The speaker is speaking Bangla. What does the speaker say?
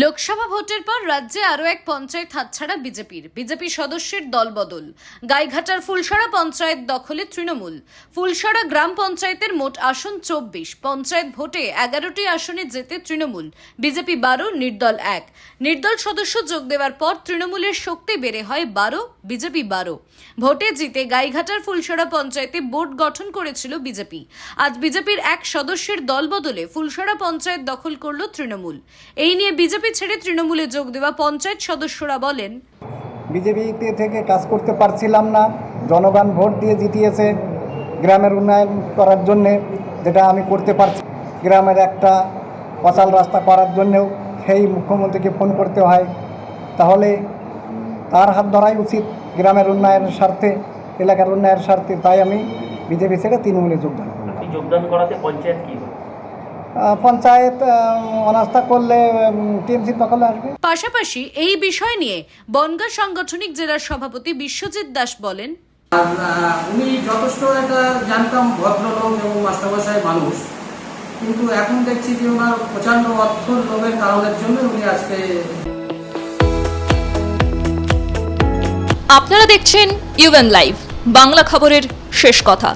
লোকসভা ভোটের পর রাজ্যে আরও এক পঞ্চায়েত হাতছাড়া বিজেপির। বিজেপি সদস্যের দলবদল গাইঘাটার ফুলসরা পঞ্চায়েত দখলে তৃণমূল। ফুলসরা গ্রাম পঞ্চায়েতের মোট আসন চব্বিশ। পঞ্চায়েত ভোটে এগারোটি আসনে জেতে তৃণমূল। বিজেপি বারো, নির্দল এক। নির্দল সদস্য যোগ দেওয়ার পর তৃণমূলের শক্তি বেড়ে হয় বারো, বিজেপি বারো। ভোটে জিতে গাইঘাটার ফুলসরা পঞ্চায়েতে বোর্ড গঠন করেছিল বিজেপি। আজ বিজেপির এক সদস্যের দল বদলে ফুলসরা পঞ্চায়েত দখল করল তৃণমূল। এই নিয়ে বিজেপি ছেড়ে তৃণমূলে যোগ দেওয়া পঞ্চায়েত সদস্যরা বলেন বিজেপিতে থেকে কাজ করতে পারছিলাম না। জনগণ ভোট দিয়ে জিতিয়েছে গ্রামের উন্নয়ন করার জন্যে যেটা আমি করতে পারছি। গ্রামের একটা পচাল রাস্তা করার জন্যেও সেই মুখ্যমন্ত্রীকে ফোন করতে হয়। তাহলে তার হাত ধরাই উচিত গ্রামের উন্নয়নের স্বার্থে এলাকার উন্নয়নের স্বার্থে। তাই আমি বিজেপি ছেড়ে তৃণমূলে যোগদান যোগদান করাতে পঞ্চায়েত কি পঞ্চায়েত আহ, অনাস্থা করলে টিএমসি দখলে আসবে। পাশাপাশি এই বিষয় নিয়ে বনগা সাংগঠনিক জেলার সভাপতি বিশ্বজিৎ দাস বলেন উনি যথেষ্ট একটা জানতাম ভদ্রলোক এবং মাস্টারমশাই মানুষ কিন্তু এখন দেখছি যে ওনার প্রচণ্ড অর্থ লোভের কারণের জন্য উনি আজকে আপনারা দেখছেন ইউএন লাইভ বাংলা খবরের শেষ কথা।